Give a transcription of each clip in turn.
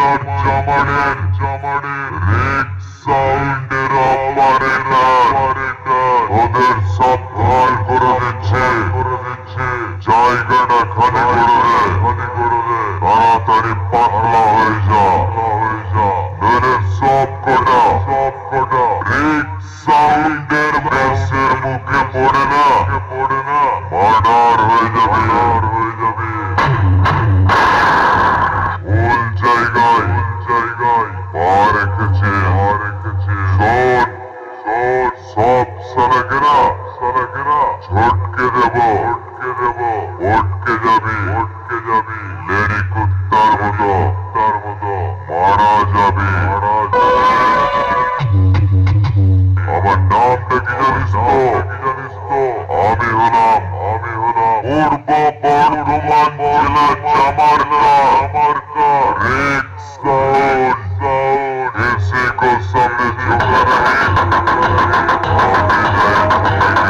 not permanent. সালাকেরা সালাকেরা ঝটকে দেব ঝটকে দেব ওটকে যাবি ওটকে যাবি। Lady কুত্তার মতো তার মতো। মারা যাবে, মারা আমার নামটা কি জানিস তো? জানিস তো আমি হলাম আমি হলাম পূর্ব বর্ধমান জেলা চামারকা চামারকা Cause I'm in your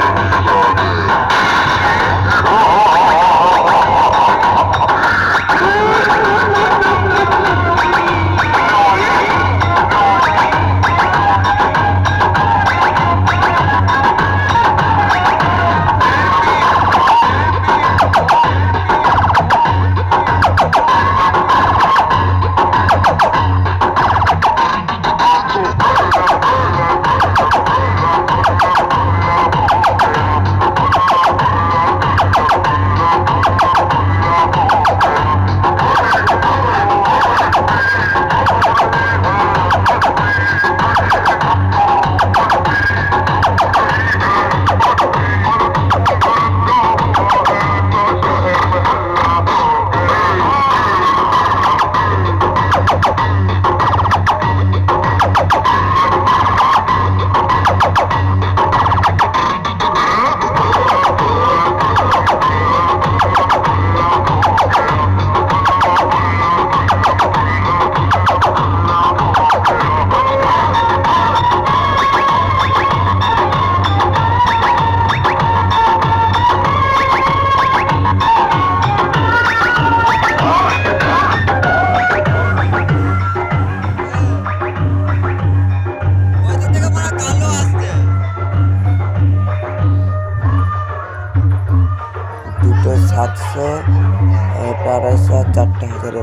আড়াইশো আর চারটে হাজারে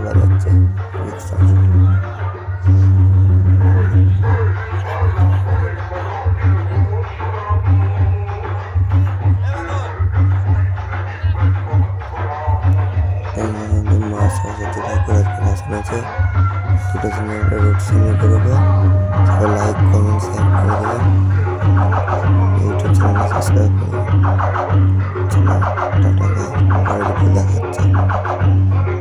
মা সরস্বতী আছে দুটো একটা রোড সামনে করব লাইক কমেন্ট শেয়ার করে ইউটিউব চ্যানেল সাবস্ক্রাইব করুন চলো টাটা বাই পরের ভিডিও দেখা হচ্ছে